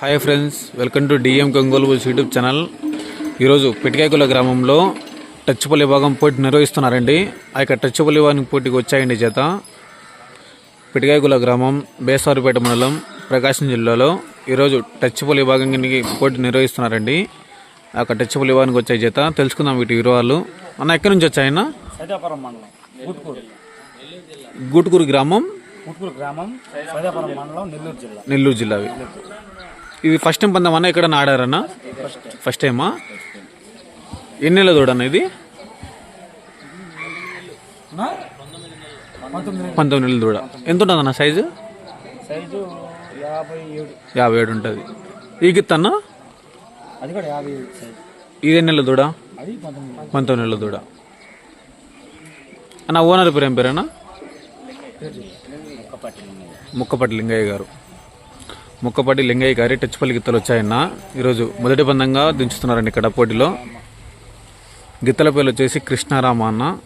Hi friends welcome to DM Gangolu YouTube channel ఈరోజు పిటికాయకుల గ్రామంలో టచ్పల్లి విభాగం పోటీ నిర్వహిస్తున్నారండి. ఆ యొక్క టచ్పల్లి విభాగం పోటీకి వచ్చాయండి చేత పిటికాయకుల గ్రామం బేసవారిపేట మండలం ప్రకాశం జిల్లాలో ఈరోజు టచ్పల్లి విభాగానికి పోటీ నిర్వహిస్తున్నారండి. ఆ యొక్క టచ్పల్లి విభాగానికి వచ్చాయి చేత తెలుసుకుందాం వీటి వివరాలు. అన్న ఎక్కడి నుంచి వచ్చాయన్న? గుట్కూరు గ్రామం? గుట్కూరు గ్రామం నెల్లూరు జిల్లా. నెల్లూరు జిల్లావి. ఇది ఫస్ట్ టైం పందం అన్న ఎక్కడ ఆడారన్నా? ఫస్ట్ టైమా ఎన్ని నెలల దూడన్న ఇది? పంతొమ్మిది నెలల దూడ. ఎంత ఉంటుంది అన్న సైజు? సైజు యాభై ఏడు. ఉంటుంది. ఈ ఏడు సైజు. ఇది ఎన్ని నెలల దూడ. పంతొమ్మిది నెలల దూడ. అన్న ఓనర్ పేరు ఏం పేరేనా? ఒక్కపట్టి ముక్కపట్టి లింగయ్య గారు. ముక్కపాటి లింగయ్య గారి టచ్పల్లి గిత్తలు వచ్చాయన్న. ఈరోజు మొదటి బంధంగా దించుతున్నారండి ఇక్కడ పోటీలో. గిత్తల పేర్లు వచ్చేసి కృష్ణారామ అన్న.